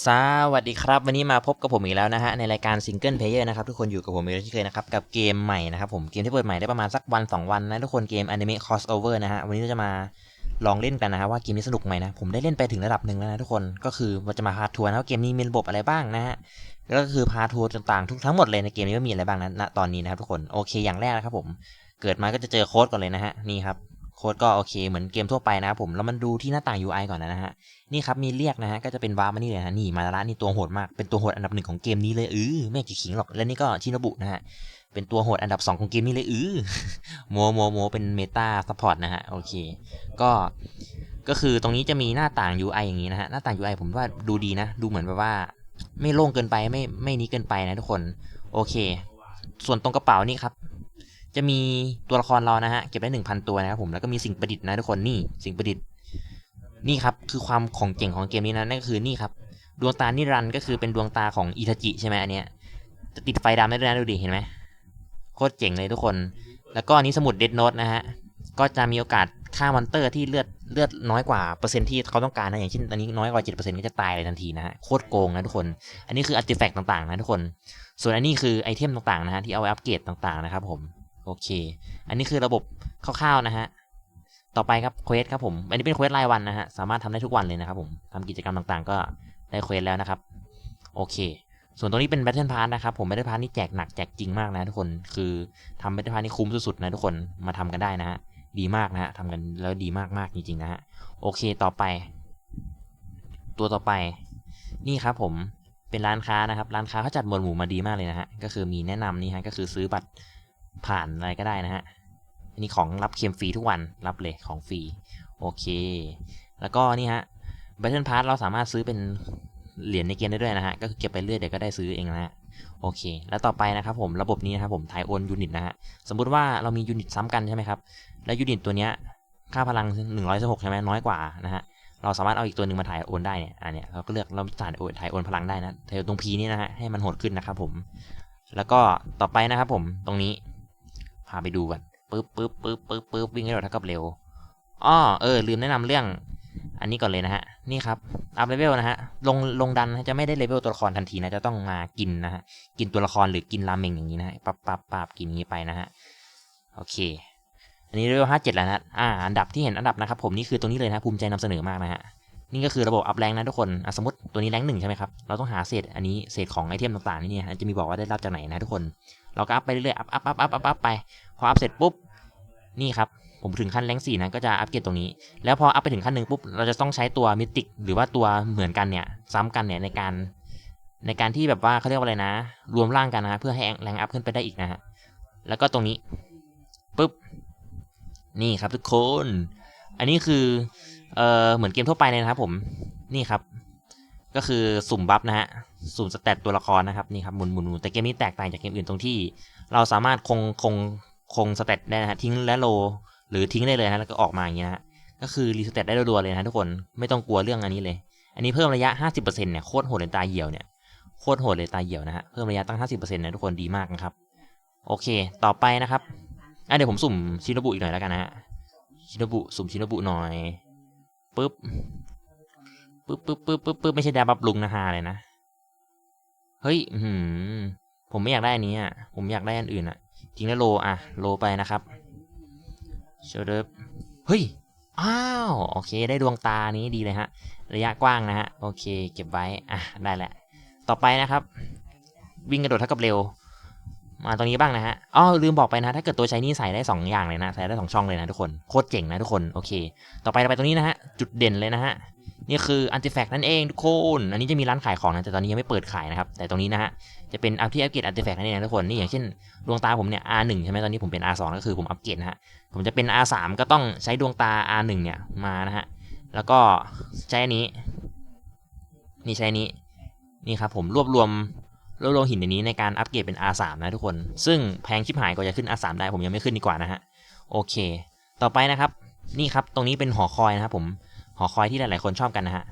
สวัสดีครับ วันนี้มาพบกับผมอีกแล้วนะฮะ ในรายการซิงเกิลเพลเยอร์นะครับ ทุกคนอยู่กับผมอีกแล้วเช่นเคยนะครับ กับเกมใหม่นะครับผม เกมที่เปิดใหม่ได้ประมาณสักวัน 2 วันนะ ทุกคนเกม Anime Crossover นะฮะ วันนี้เราจะมาลองเล่นกันนะฮะว่าเกมนี้สนุกไหมนะ ผมได้เล่นไปถึงระดับหนึ่งแล้วนะทุกคนก็คือมันจะมาพาทัวร์นะว่าเกมนี้มีระบบอะไรบ้างนะฮะแล้วก็คือพาทัวร์ต่างๆทุกทั้งหมดเลยในเกมนี้ว่ามีอะไรบ้างนะณตอนนี้นะครับทุกคนโอเคอย่างแรกนะครับผมเกิดมาก็จะเจอโค้ดก่อนเลยนะฮะนี่ครับ โค้ดก็โอเคเหมือนเกมทั่วไปนะครับผมแล้วมันดูที่หน้าต่าง UI ก่อนนะฮะนี่ครับมีเรียกนะฮะก็จะเป็นวาร์ปมานี่เลยนะนี่มาละนี่ตัวโหดมากเป็นตัวโหดอันดับหนึ่งของเกมนี้เลยเออไม่กี่ขิงหรอกและนี่ก็ชินบุนะฮะเป็นตัวโหดอันดับ 2 ของเกมนี้เลยเออโมโมโมเป็นเมตาซัพพอร์ตนะฮะโอเคก็ก็คือตรงนี้จะมีหน้าต่าง UI อย่างนี้นะฮะหน้าต่าง UI ผมว่าดูดีนะ ดูเหมือนแบบว่า ไม่โล่งเกินไปไม่ไม่นี้เกินไปนะทุกคนโอเค ส่วนตรงกระเป๋านี่ครับ จะมีตัวละครเรานะฮะเก็บได้หนึ่งพันตัวนะครับผมแล้วก็มีสิ่งประดิษฐ์นะทุกคนนี่สิ่งประดิษฐ์นี่ครับคือความของเก่งของเกมนี้นะนั่นก็คือนี่ครับดวงตานิรันก็คือเป็นดวงตาของอิทาจิใช่ไหมอันเนี้ยจะติดไฟดำได้ด้วยนะดูดิเห็นไหมโคตรเจ๋งเลยทุกคน แล้วก็อันนี้สมุดเดดโนตนะฮะก็จะมีโอกาสฆ่ามอนเตอร์ที่เลือดเลือดน้อยกว่าเปอร์เซ็นต์ที่เขาต้องการนะอย่างเช่นตอนนี้น้อยกว่า 7%ก็จะตายเลยทันทีนะฮะโคตรโกงนะทุกคน อันนี้คืออาร์ติแฟกต์ต่างๆนะทุกคน ส่วนอันนี้คือไอเทมต่างๆนะฮะที่เอาไว้อัปเกรดต่างๆนะครับผม โอเค อันนี้คือระบบคร่าวๆนะฮะ ต่อไปครับเควสครับผม อันนี้เป็นเควสรายวันนะฮะ สามารถทำได้ทุกวันเลยนะครับผมทำกิจกรรมต่างๆ ก็ได้เควสแล้วนะครับ โอเค ส่วนตรงนี้เป็น Battle Pass นะครับผม Battle Pass นี่แจกหนักแจกจริงมากนะทุกคน คือทำ Battle Pass นี่คุ้มสุดๆนะทุกคน มาทำกันได้นะฮะ ดีมากนะฮะทำกันแล้วดีมากๆจริงๆนะฮะ โอเค ต่อไป ตัวต่อไป นี่ครับผม เป็นร้านค้านะครับ ร้านค้าเขาจัดหมวดหมู่มาดีมากเลยนะฮะ ก็คือมีแนะนำนี่ฮะ ก็คือซื้อบัตร ผ่านอะไรก็ได้นะฮะอันนี้ของรับเค็มฟรีทุกวันรับเลยของฟรีโอเค แล้วก็นี่ฮะ Battle Pass เราสามารถซื้อเป็นเหรียญในเกมได้ด้วยนะฮะ ก็คือเก็บไปเรื่อยเดี๋ยวก็ได้ซื้อเองนะฮะ โอเค แล้วต่อไปนะครับผม ระบบนี้นะครับผมถ่ายโอนยูนิตนะฮะ สมมุติว่าเรามียูนิตซ้ำกันใช่ไหมครับ แล้วยูนิตตัวเนี้ย ค่าพลัง 116ใช่ไหมน้อยกว่านะฮะ เราสามารถเอาอีกตัวหนึ่งมาถ่ายโอนได้เนี่ย อันเนี้ยเราก็เลือกเราถ่ายโอนถ่ายโอนพลังได้นะถ่ายตรงพีนี่นะฮะ ให้มันโหดขึ้นนะครับผม แล้วก็ต่อไปนะครับผม ตรงนี้ พาไปดูกันปึ๊บปึ๊บปึ๊บปึ๊บปึ๊บวิ่งให้เร็วเท่ากับเร็วอ้อเออ ลืมแนะนำเรื่อง อันนี้ก่อนเลยนะฮะ นี่ครับ อัพเลเวลนะฮะ ลง ลงดันจะไม่ได้เลเวลตัวละครทันทีนะ จะต้องมากินนะฮะ กินตัวละครหรือกินราเมงอย่างนี้นะฮะ ปับปับปับกินอย่างนี้ไปนะฮะ โอเค อันนี้เลเวลห้าเจ็ดแล้วนะ อ่า อันดับที่เห็นอันดับนะครับผมนี่คือตรงนี้เลยนะ ภูมิใจนำเสนอมากนะฮะ นี่ก็คือระบบอัพแรงนะทุกคนสมมติตัวนี้แรงหนึ่งใช่ไหมครับ เราต้องหาเศษอันนี้เศษของไอเทมต่างๆนี่เนี่ยจะมีบอกว่าได้รับจากไหนนะทุกคน เราก็อัพไปเรื่อยๆ อัพอัพอัพอัพอัพอัพไป พออัพเสร็จปุ๊บ นี่ครับ ผมถึงขั้นแรงสี่นะก็จะอัปเกรดตรงนี้ แล้วพออัพไปถึงขั้นหนึ่งปุ๊บ เราจะต้องใช้ตัวมิติกหรือว่าตัวเหมือนกันเนี่ยซ้ำกันเนี่ยในการ ในการที่แบบว่าเขาเรียกว่าอะไรนะ รวมร่างกันนะเพื่อให้แรงอัพขึ้นไปได้อีกนะฮะ แล้วก็ตรงนี้ปุ๊บ นี่ครับทุกคน อันนี้คือ เอ่อเหมือนเกมทั่วไปเลยนะครับผมนี่ครับ ก็คือสุ่มบัฟนะฮะสุ่มสเตตตัวละครนะครับนี่ครับหมุนหมุนหมุนแต่เกมนี้แตกต่างจากเกมอื่นตรงที่ เราสามารถคงคงคงสเตตได้นะฮะทิ้งและโล หรือทิ้งได้เลยนะแล้วก็ออกมาอย่างเงี้ยนะฮะก็คือรีสเตตได้รัวๆเลยนะทุกคนไม่ต้องกลัวเรื่องอันนี้เลย อันนี้เพิ่มระยะ 50%เนี่ยโคตรโหดเลยตาเหี่ยวเนี่ยโคตรโหดเลยตาเหี่ยวนะฮะเพิ่มระยะตั้ง 50%นะทุกคนดีมากนะครับโอเค ต่อไปนะครับอะเดี๋ยวผมสุ่มชินโนบุอีกหน่อยแล้วกันนะฮะชินโนบุสุ่มชินโนบุหน่อย ปึ๊บปึ๊บปึ๊บปึ๊บปึ๊บปึ๊บไม่ใช่ดาบับลุงนะฮะเลยนะ เฮ้ยอืมผมไม่อยากได้อันนี้อะ ผมอยากได้อันอื่นอะทิ้งแล้วโลอะ โลไปนะครับเชเดฟเฮ้ย อ้าว โอเค ได้ดวงตานี้ดีเลยฮะ ระยะกว้างนะฮะ โอเค เก็บไว้ อะ ได้แหละ ต่อไปนะครับ วิ่งกระโดดเท่ากับเร็ว มาตรงนี้บ้างนะฮะอ๋อลืมบอกไปนะ ถ้าเกิดตัวใช้นี่ใส่ได้ 2 อย่างเลยนะ ใส่ได้ 2 ช่องเลยนะทุกคน โคตรเจ๋งนะทุกคน โอเค ต่อไปเราไปตรงนี้นะฮะ จุดเด่นเลยนะฮะ นี่คืออันติแฟกนั่นเองทุกคน อันนี้จะมีร้านขายของนะ แต่ตอนนี้ยังไม่เปิดขายนะครับ แต่ตรงนี้นะฮะ จะเป็นอัพที่อัปเกรดอันติแฟกนั่นเองนะทุกคน นี่อย่างเช่น ดวงตาผมเนี่ย R1 ใช่ไหมตอนนี้ผมเป็น R2 ก็คือผมอัปเกรดนะฮะ ผมจะเป็น R3 ก็ต้องใช้ดวงตา R1 เนี่ยมานะฮะ แล้วก็ใช้อันนี้ นี่ใช้นี้ นี่ครับผมรวบรวม รวบรวมหินในนี้ในการอัปเกรดเป็น R3 นะทุกคน ซึ่งแพงชิบหายกว่าจะขึ้น R3 ได้ผมยังไม่ขึ้นดีกว่านะฮะ โอเค ต่อไปนะครับ นี่ครับ ตรงนี้เป็นหอคอยนะครับผม หอคอยที่หลายๆคนชอบกันนะฮะ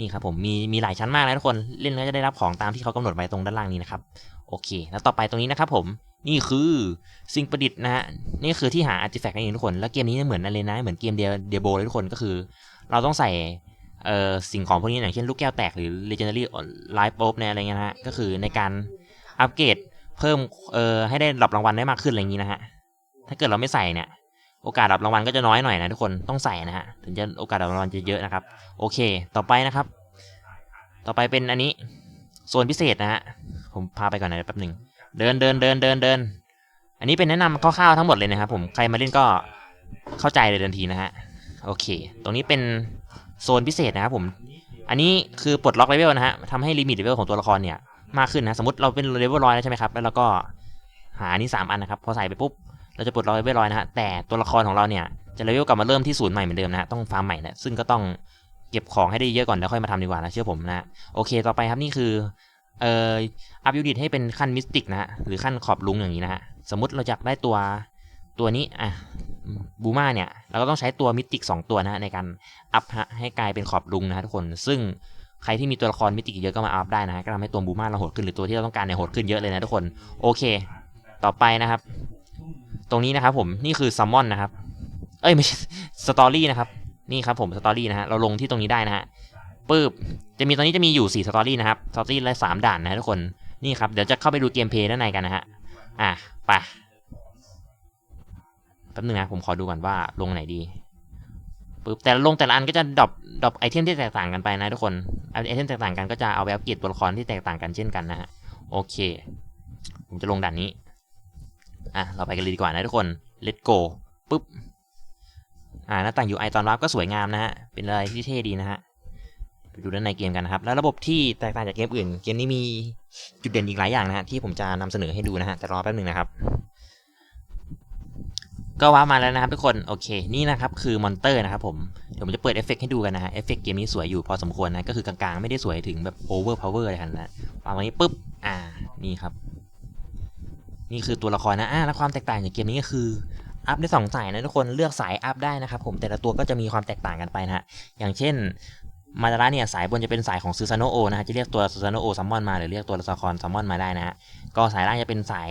นี่ครับผม มีมีหลายชั้นมากนะทุกคน เล่นแล้วจะได้รับของตามที่เขากำหนดไว้ตรงด้านล่างนี้นะครับ โอเค แล้วต่อไปตรงนี้นะครับผม นี่คือสิ่งประดิษฐ์นะฮะ นี่คือที่หาอาร์ติแฟกต์นั่นเองทุกคน แล้วเกมนี้เหมือนอะไรนะ เหมือนเกมเดียเดียโบเลยทุกคน ก็คือ เราต้องใส่ เอ่อสิ่งของพวกนี้อย่างเช่นลูกแก้วแตกหรือ legendary life orb เนี่ยอะไรเงี้ยนะฮะก็คือในการอัปเกรดเพิ่มเอ่อให้ได้รับรางวัลได้มากขึ้นอะไรอย่างนี้นะฮะถ้าเกิดเราไม่ใส่เนี่ยโอกาสรับรางวัลก็จะน้อยหน่อยนะทุกคนต้องใส่นะฮะถึงจะโอกาสรับรางวัลจะเยอะนะครับ โอเค ต่อไปนะครับ ต่อไปเป็นอันนี้โซนพิเศษนะฮะผมพาไปก่อนนะแป๊บหนึ่งเดินเดินเดินเดินเดินอันนี้เป็นแนะนำคร่าวๆทั้งหมดเลยนะครับผมใครมาเล่นก็เข้าใจเลยทันทีนะฮะโอเค ตรงนี้เป็น โซนพิเศษนะครับผม อันนี้คือปลดล็อกเลเวลนะฮะทำให้ลิมิตเลเวลของตัวละครเนี่ยมากขึ้นนะ สมมติเราเป็นเลเวลร้อยแล้วใช่ไหมครับ แล้วเราก็หาอันนี้สามอันนะครับ พอใส่ไปปุ๊บ เราจะปลดล็อกเลเวลร้อยนะฮะ แต่ตัวละครของเราเนี่ย จะเลเวลกลับมาเริ่มที่ศูนย์ใหม่เหมือนเดิมนะฮะ ต้องฟาร์มใหม่นะ ซึ่งก็ต้องเก็บของให้ได้เยอะก่อนแล้วค่อยมาทำดีกว่านะ เชื่อผมนะ โอเค ต่อไปครับนี่คือเอ่ออัพยูนิตให้เป็นขั้นมิสติกนะฮะ หรือขั้นขอบลุงอย่างนี้นะฮะ สมมติเราอยากได้ตัว ตัวนี้อะบูมาเนี่ย เราก็ต้องใช้ตัวมิติกสองตัวนะฮะในการอัพให้กลายเป็นขอบลุงนะฮะทุกคนซึ่งใครที่มีตัวละครมิติกเยอะก็มาอัพได้นะฮะก็ทำให้ตัวบูมาเราโหดขึ้นหรือตัวที่เราต้องการเนี่ยโหดขึ้นเยอะเลยนะทุกคนโอเค ต่อไปนะครับ ตรงนี้นะครับผมนี่คือซัมมอนนะครับ เอ้ยไม่ใช่สตอรี่นะครับนี่ครับผมสตอรี่นะฮะเราลงที่ตรงนี้ได้นะฮะปึ๊บจะมีตอนนี้จะมีอยู่4สตอรี่นะครับสตอรี่ละสามด่านนะทุกคนนี่ครับเดี๋ยวจะเข้าไปดูเกมเพลย์ด้านในกันนะฮะอะไป ป๊บนึงนะผมขอดูก่อนว่าลงไหนดีปึ๊บแต่ลงแต่ละอันก็จะดรอปดรอปไอเทมที่แตกต่างกันไปนะทุกคนไอเทมแตกต่างกันก็จะเอาไปอัปเกรดตัวละครที่แตกต่างกันเช่นกันนะฮะโอเค ผมจะลงด่านนี้อะเราไปกันเลยดีกว่านะทุกคน let's go ปึ๊บอ่าหน้าต่าง UI ตอนรับก็สวยงามนะฮะเป็นอะไรที่เท่ดีนะฮะไปดูด้านในเกมกันนะครับ แล้วระบบที่แตกต่างจากเกมอื่น เกมนี้มีจุดเด่นอีกหลายอย่างนะฮะที่ผมจะนำเสนอให้ดูนะฮะแต่รอแป๊บหนึ่งนะครับ ก็ว้ามาแล้วนะครับทุกคนโอเคนี่นะครับคือมอนเตอร์นะครับผมเดี๋ยวผมจะเปิดเอฟเฟกให้ดูกันนะฮะเอฟเฟกเกมนี้สวยอยู่พอสมควรนะก็คือกลางๆ ไม่ได้สวยถึงแบบโอเวอร์พาวเวอร์เลยนะวางตรงนี้ปุ๊บอ่านี่ครับ นี่คือตัวละครนะอ่าแล้วความแตกต่างจากเกมนี้ก็คืออัพได้สองสายนะทุกคนเลือกสายอัพได้นะครับผมแต่ละตัวก็จะมีความแตกต่างกันไปนะฮะอย่างเช่นมาดาระเนี่ยสายบนจะเป็นสายของซูซานโนโอนะฮะจะเรียกตัวซูซานโนโอซัมมอนมาหรือเรียกตัวละครซัมมอนมาได้นะฮะก็สายล่างจะเป็นสาย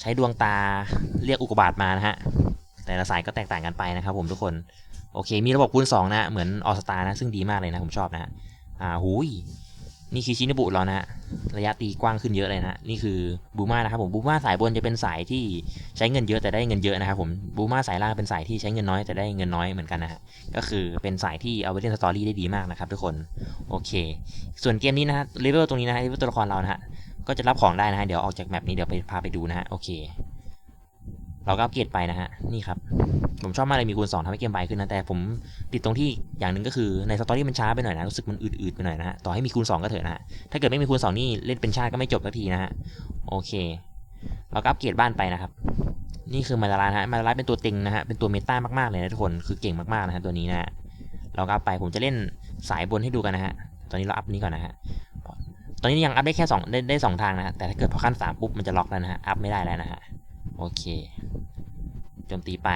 ใช้ดวงตาเรียกอุกบาตมานะฮะ แต่ละสายก็แตกต่างกันไปนะครับผมทุกคน โอเค มีระบบคูณ2นะฮะเหมือนออสตานะ ซึ่งดีมากเลยนะ ผมชอบนะ อ่าหูย นี่คือชินบุเรานะ ระยะตีกว้างขึ้นเยอะเลยนะฮะนี่คือบูมานะครับผมบูมาสายบนจะเป็นสายที่ใช้เงินเยอะแต่ได้เงินเยอะนะครับผมบูมาสายล่างเป็นสายที่ใช้เงินน้อยแต่ได้เงินน้อยเหมือนกันนะฮะ ก็คือเป็นสายที่เอาไปเล่นสตอรี่ได้ดีมากนะครับทุกคน โอเค ส่วนเกมนี้นะฮะเลเวลตรงนี้นะฮะเลเวลตัวละครเรานะฮะ ก็จะรับของได้นะฮะ เดี๋ยวออกจากแมปนี้เดี๋ยวไปพาไปดูนะฮะ โอเค เราก็อัปเกรดไปนะฮะ นี่ครับ ผมชอบมากเลยมีคูณ2ทำให้เกมไวขึ้นนะ แต่ผมติดตรงที่อย่างหนึ่งก็คือในสตอรี่มันช้าไปหน่อยนะ รู้สึกมันอืดๆไปหน่อยนะฮะ ต่อให้มีคูณ2ก็เถอะนะฮะ ถ้าเกิดไม่มีคูณ2นี่เล่นเป็นชาติก็ไม่จบสักทีนะฮะ โอเค เราก็อัปเกรดบ้านไปนะครับ นี่คือมาดารานฮะ มาดาราเป็นตัวเต็งนะฮะ เป็นตัวเมตามากๆเลยนะทุกคน คือเก่งมากๆนะฮะตัวนี้นะฮะ เราก็อัพไป ผมจะเล่นสายบนให้ดูกันนะฮะ ตอนนี้เราอัพนี้ก่อนนะฮะตอนนี้ยังอัพได้แค่สองได้ได้สองทางนะฮะแต่ถ้าเกิดพอขั้นสามปุ๊บมันจะล็อกแล้วนะฮะ อัพไม่ได้แล้วนะฮะ โอเคโจมตีไป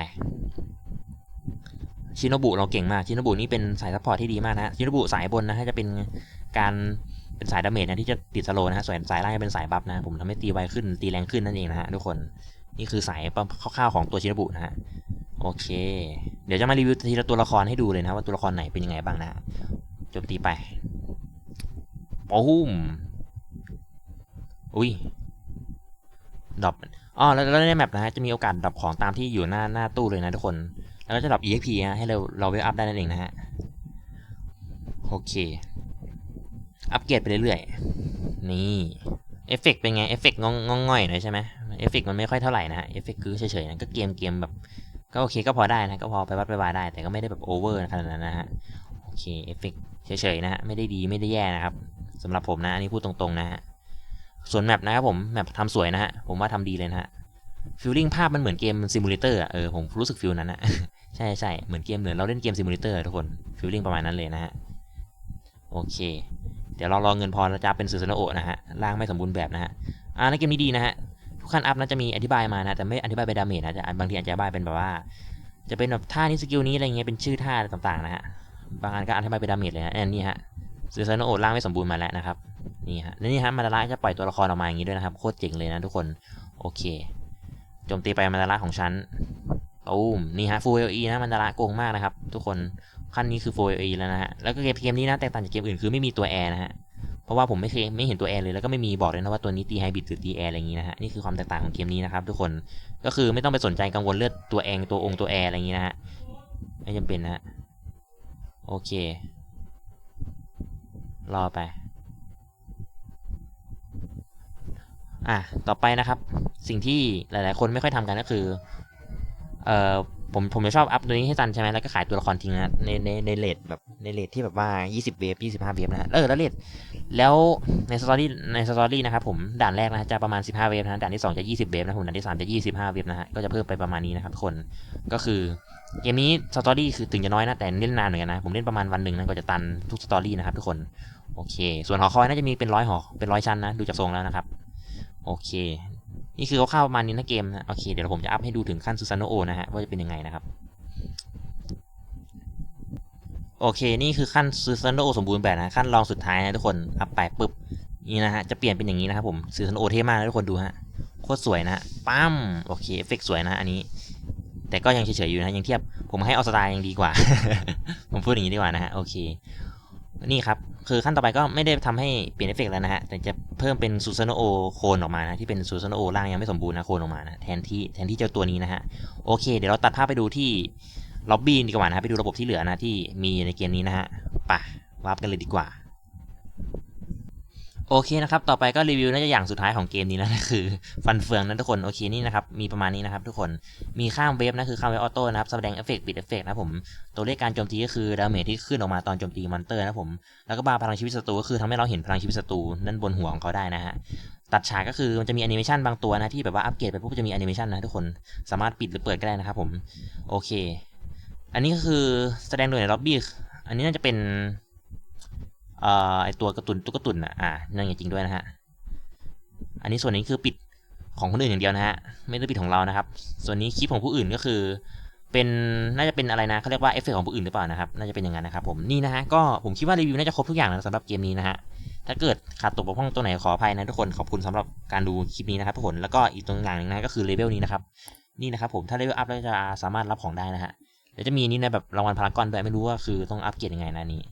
ชิโนบุเราเก่งมาก ชิโนบุนี่เป็นสายซัพพอร์ตที่ดีมากนะฮะชิโนบุสายบนนะฮะจะเป็นการเป็นสายดาเมจนะที่จะติดสโลนะฮะส่วนสายล่างจะเป็นสายบัฟนะผมทำให้ตีไวขึ้นตีแรงขึ้นนั่นเองนะฮะทุกคนนี่คือสายคร่าวๆของตัวชินบุนะฮะโอเค เดี๋ยวจะมารีวิวทีละตัวละครให้ดูเลยนะว่าตัวละครไหนเป็นยังไงบ้างนะโจมตีไปปอหุ้มอุ้ยดรอป อ๋อแล้วแล้วในแมปนะฮะจะมีโอกาสดรอปของตามที่อยู่หน้าหน้าตู้เลยนะทุกคน แล้วก็จะดรอป EXP ฮะให้เราเราเวลอัพได้นั่นเองนะฮะโอเค อัปเกรดไปเรื่อยๆ นี่ เอฟเฟกเป็นไง เอฟเฟกงงงง่อยหน่อยใช่ไหมเอฟเฟกมันไม่ค่อยเท่าไหร่นะฮะเอฟเฟกคือเฉยๆนะก็เกมเกมแบบ ก็โอเคก็พอได้นะ ก็พอไปวัดไปวาได้ แต่ก็ไม่ได้แบบโอเวอร์ขนาดนั้นนะฮะ โอเค เอฟเฟกเฉยๆนะฮะ ไม่ได้ดีไม่ได้แย่นะครับสำหรับผมนะ อันนี้พูดตรงๆนะฮะ ส่วนแมปนะครับผมแมปทำสวยนะฮะผมว่าทำดีเลยนะฮะฟิลลิ่งภาพมันเหมือนเกมซิมูเลเตอร์อะเออผมรู้สึกฟิลนั้นนะใช่ใช่เหมือนเกมเหมือนเราเล่นเกมซิมูเลเตอร์ทุกคนฟิลลิ่งประมาณนั้นเลยนะฮะโอเค เดี๋ยวเรารอเงินพอเราจะเป็นซูซานโอนะฮะร่างไม่สมบูรณ์แบบนะฮะอ่าในเกมนี้ดีนะฮะทุกขั้นอัพนะจะมีอธิบายมานะแต่ไม่อธิบายไปดาเมจนะจะบางทีอาจจะอธิบายเป็นแบบว่า จะเป็นแบบท่านี้สกิลนี้อะไรเงี้ยเป็นชื่อท่าต่างๆนะฮะบางอันก็อธิบายเป็นดาเมจเลยนะอันนี้ฮะซูซานโอร่างไม่สมบูรณ์มาแล้วนะครับ นี่ฮะแล้วนี่ฮะมาดาระจะปล่อยตัวละครออกมาอย่างนี้ด้วยนะครับโคตรเจ๋งเลยนะทุกคนโอเคโจมตีไปมาดาระของฉันตูมนี่ฮะฟูเอลีนะมันดาระโกงมากนะครับ ทุกคนขั้นนี้คือ 4A แล้วนะฮะแล้วก็เกมเกมนี้นะแตกต่างจากเกมอื่นคือไม่มีตัวแอร์นะฮะเพราะว่าผมไม่เคยไม่เห็นตัวแอร์เลยแล้วก็ไม่มีบอกเลยนะว่าตัวนี้ตีไฮบิดหรือตีแอร์อะไรอย่างนี้นะฮะนี่คือความแตกต่างของเกมนี้นะครับ ทุกคนก็คือไม่ต้องไปสนใจกังวลเลือดตัวแองตัวองค์ตัวแอร์อะไรอย่างนี้นะฮะไม่จำเป็นนะฮะโอเค รอไป อะต่อไปนะครับ สิ่งที่หลาย ๆ คนไม่ค่อยทำกันก็คือเอ่อผมผมจะชอบอัพตัวนี้ให้ตันใช่ไหมแล้วก็ขายตัวละครทิ้งนะในในในเลทแบบในเลทที่แบบว่า 20 เวฟ25 เวฟนะเออแล้วเลทแล้วในสตอรี่ในสตอรี่นะครับผมด่านแรกนะจะประมาณ 15 เวฟนะด่านที่ 2 จะ 20 เวฟนะผมด่านที่ 3 จะ 25 เวฟนะฮะก็จะเพิ่มไปประมาณนี้นะครับทุกคนก็คือเกมนี้สตอรี่คือถึงจะน้อยนะแต่เล่นนานเหมือนกันนะผมเล่นประมาณวันหนึ่งนะก็จะตันทุกสตอรี่นะครับทุกคนโอเค ส่วนหอคอยน่าจะมีเป็นร้อยหอเป็นร้อยชั้นนะดูจากทรงแล้วนะครับ โอเค นี่คือคร่าวๆประมาณนี้นะเกมนะ โอเค เดี๋ยวผมจะอัพให้ดูถึงขั้นซูซานโอนะฮะ ว่าจะเป็นยังไงนะครับ โอเค นี่คือขั้นซูซานโอสมบูรณ์แบบนะ ขั้นรองสุดท้ายนะทุกคน อัพไปปุ๊บ นี่นะฮะ จะเปลี่ยนเป็นอย่างนี้นะครับผมซูซานโอเท่มากนะทุกคนดูฮะ โคตรสวยนะปั๊มโอเค เอฟเฟกต์สวยนะอันนี้ แต่ก็ยังเฉยๆอยู่นะ ยังเทียบ ผมให้ออสตายังดีกว่า ผมพูดอย่างนี้ดีกว่านะฮะ โอเค นี่ครับ คือขั้นต่อไปก็ไม่ได้ทำให้เปลี่ยนเอฟเฟกต์แล้วนะฮะ แต่จะเพิ่มเป็นซูซานโอโคนออกมานะ ที่เป็นซูซานโอร่างยังไม่สมบูรณ์นะโคนออกมานะแทนที่แทนที่เจ้าตัวนี้นะฮะ โอเค เดี๋ยวเราตัดภาพไปดูที่ล็อบบี้ดีกว่านะฮะไปดูระบบที่เหลือนะที่มีในเกมนี้นะฮะไปวาร์ปกันเลยดีกว่า โอเคนะครับ ต่อไปก็รีวิวน่าจะอย่างสุดท้ายของเกมนี้แล้วนะคือ ฟันเฟืองนะทุกคน โอเคนี่นะครับ มีประมาณนี้นะครับทุกคน มีข้ามเวฟนะคือข้ามเวฟออโต้นะครับแสดงเอฟเฟกต์ปิดเอฟเฟกต์นะผม ตัวเลขการโจมตีก็คือดาเมจที่ขึ้นออกมาตอนโจมตีมอนเตอร์นะผม แล้วก็บาร์พลังชีวิตศัตรูก็คือทำให้เราเห็นพลังชีวิตศัตรูนั่นบนหัวของเขาได้นะฮะ ตัดฉากก็คือมันจะมีแอนิเมชันบางตัวนะที่แบบว่าอัปเกรดไปปุ๊บจะมีแอนิเมชันนะทุกคน สามารถปิดหรือเปิดก็ได้นะครับผม โอเค อันนี้ก็คือแสดงโดยในล็อบบี้ อันนี้น่าจะเป็น เอ่อไอตัวกร์ตูนตุ๊กตาตุนอะอ่านั่นจริงด้วยนะฮะอันนี้ส่วนนี้คือปิดของคนอื่นอย่างเดียวนะฮะไม่ได้ปิดของเรานะครับ ส่วนนี้คลิปของผู้อื่นก็คือ เป็นน่าจะเป็นอะไรนะเขาเรียกว่าเอฟเฟกของผู้อื่นหรือเปล่านะครับน่าจะเป็นอย่างนั้นนะครับผมนี่นะฮะก็ผมคิดว่ารีวิวน่าจะครบทุกอย่างนะสำหรับเกมนี้นะฮะถ้าเกิดขาดตกบกพร่องตัวไหนขออภัยนะทุกคนขอบคุณสำหรับการดูคลิปนี้นะครับทุกคนแล้วก็อีกตัวอย่างหนึ่งนะก็คือเลเวลนี้นะครับนี่นะครับผมถ้าเลเวลอัพแล้วจะสามารถรับของได้นะฮะเดี๋ยวจะมีนี่นะแบบรางวัลพารากอนด้วยไม่รู้ว่าคือต้องอัพเกรดยังไงนะนี่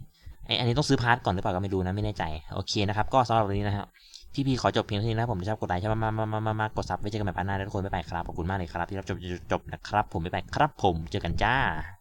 ไออันนี้ต้องซื้อพาร์ทก่อนหรือเปล่าก็ไม่รู้นะไม่แน่ใจโอเคนะครับก็สำหรับวันนี้นะครับพี่พีขอจบเพียงเท่านี้นะผมชอบกดไลค์ใช่ไหมมามามามากดซับไว้เจอกันใหม่ปานหน้านะทุกคนไปไปครับขอบคุณมากเลยครับที่รับชมจนจบนะครับผมไปไปครับผมเจอกันจ้า